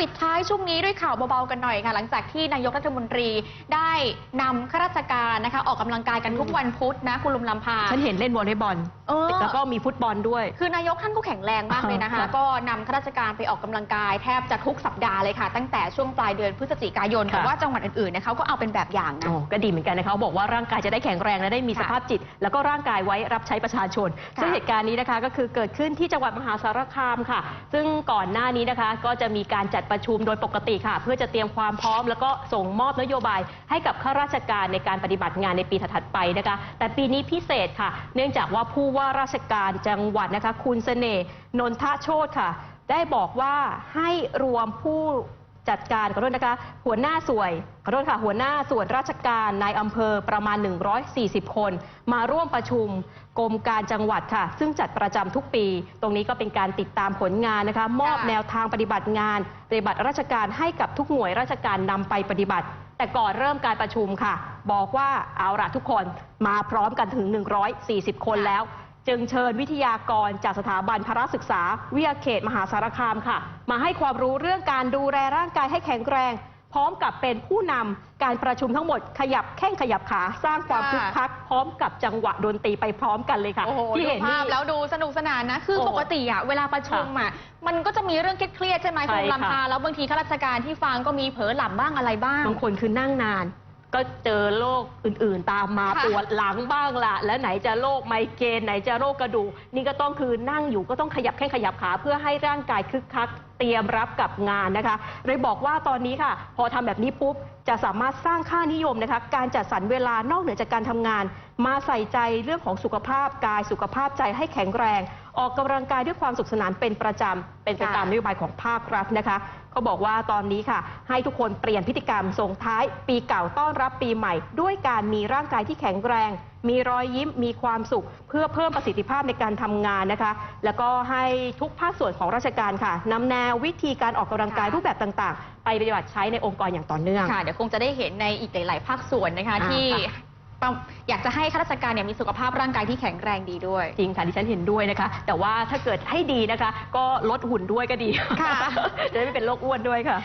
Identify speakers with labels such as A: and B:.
A: ปิดท้ายช่วงนี้ด้วยข่าวเบาๆกันหน่อยค่ะ หลังจากที่นายกรัฐมนตรีได้นำข้าราชการนะคะ ออกกำลังกายกันทุกวันพุธนะ คุณลุมลำพา
B: ฉันเห็นเล่นวอลเลย์บอล
A: เออ
B: แล้วก็มีฟุตบอลด้วย
A: คือนายกท่านก็แข็งแรงมากเลยนะคะ
B: ค่ะ
A: ก็นำข้าราชการไปออกกำลังกายแทบจะทุกสัปดาห์เลยค่ะ ตั้งแต่ช่วงปลายเดือนพฤศจิกายน
B: ค่ะ
A: แต่ว่าจังหวัดอื่นๆเนี่ยเขาก็เอาเป็นแบบอย่างนะ
B: โอ้ก็ดีเหมือนกันนะคะเขาบอกว่าร่างกายจะได้แข็งแรงและได้มี
A: ค่ะ
B: สภาพจิต แล้วก็ร่างกายไว้รับใช้ประชาชน
A: ค่ะ
B: ซึ่งเหตุการณ์นี้นะคะก็คือเกิดขึ้นที่จังหวัดมหาสารคามค่ะ ซึ่งก่อนหน้านี้นะคะก็จะมีการจัดประชุมโดยปกติค่ะ เพื่อจะเตรียมความพร้อม แล้วก็ส่งมอบนโยบายให้กับข้าราชการในการปฏิบัติงานในปีถัดไปนะคะ แต่ปีนี้พิเศษค่ะ เนื่องจากว่าผู้ว่าราชการจังหวัดนะคะ คุณเสน่ห์นนทโชตค่ะ ได้บอกว่าให้รวมผู้ จัดการขอโทษนะคะ หัวหน้าส่วยขอโทษค่ะ หัวหน้าส่วนราชการนายอำเภอประมาณ 140 คน มาร่วมประชุมกรมการจังหวัดค่ะ ซึ่งจัดประจำทุกปี ตรงนี้ก็เป็นการติดตามผลงานนะคะ มอบ
A: ค่ะ
B: แนวทางปฏิบัติงาน ปฏิบัติราชการให้กับทุกหน่วยราชการนำไปปฏิบัติ แต่ก่อนเริ่มการประชุมค่ะ บอกว่าเอาละทุกคนมาพร้อมกันถึง 140 คนแล้ว จึงเชิญวิทยากรจากสถาบันพระศึกษาวิทยาเขตมหาสารคามค่ะ มาให้ความรู้เรื่องการดูแลร่างกายให้แข็งแรง พร้อมกับเป็นผู้นำการประชุมทั้งหมดขยับแข้งขยับขาสร้างความ
A: ค่ะ
B: คึกคัก พร้อมกับจังหวะดนตรีไปพร้อมกันเลยค่ะ
A: โอ้โห
B: ที่
A: ดู
B: เห็น
A: ภา
B: นี่
A: พแล้วดูสนุกสนานนะ คือ
B: โอ้
A: ปกติอะเวลาประชุมอะมันก็จะมีเรื่องเครียดๆใช่ไหม
B: ใช่
A: คุณ
B: ค่ะ
A: ลำพาแล้วบางทีข้าราชการที่ฟังก็มีเผลอหลับบ้างอะไรบ้าง
B: บางคนคือนั่งนาน ก็เจอโรคอื่นๆ ตามมา
A: ค่ะ
B: ปวดหลังบ้างละแล้วไหนจะโรคไมเกรนไหนจะโรคกระดูกนี่ก็ต้องคือนั่งอยู่ก็ต้องขยับแข้งขยับขาเพื่อให้ร่างกายคึกคักเตรียมรับกับงานนะคะ เลยบอกว่าตอนนี้ค่ะ พอทำแบบนี้ปุ๊บจะสามารถสร้างค่านิยมนะคะ การจัดสรรเวลานอกเหนือจากการทำงาน มาใส่ใจเรื่องของสุขภาพกายสุขภาพใจให้แข็งแรง ออกกำลังกายด้วยความสุขสนานเป็นประจำเป็นไปตาม
A: ค่ะ
B: นโยบายของภาครัฐนะคะเขาบอกว่าตอนนี้ค่ะ ให้ทุกคนเปลี่ยนพฤติกรรมส่งท้าย ปีเก่าต้อนรับปีใหม่ ด้วยการมีร่างกายที่แข็งแรง มีรอยยิ้มมีความสุข เพื่อเพิ่มประสิทธิภาพในการทำงานนะคะ แล้วก็ให้ทุกภาคส่วนของราชการค่ะนำแนววิธีการออกกำลังกาย
A: ค่ะ
B: รูปแบบต่าง ๆ ไปปฏิบัติใช้ในองค์กรอย่างต่อเนื่อง
A: ค่ะเดี๋ยวคงจะได้เห็นในอีกหลาย ๆ ภาคส่วนนะคะ
B: อ่า
A: ที่
B: ค่ะ
A: ต้อง อยากจะให้ข้าราชการเนี่ยมีสุขภาพร่างกายที่แข็งแรงดีด้วย
B: จริงค่ะดิฉันเห็นด้วยนะคะ แต่ว่าถ้าเกิดให้ดีนะคะ ก็ลดหุ่นด้วยก็ดี
A: ค่ะ
B: จะได้ไม่เป็นโรคอ้วนด้วยค่ะ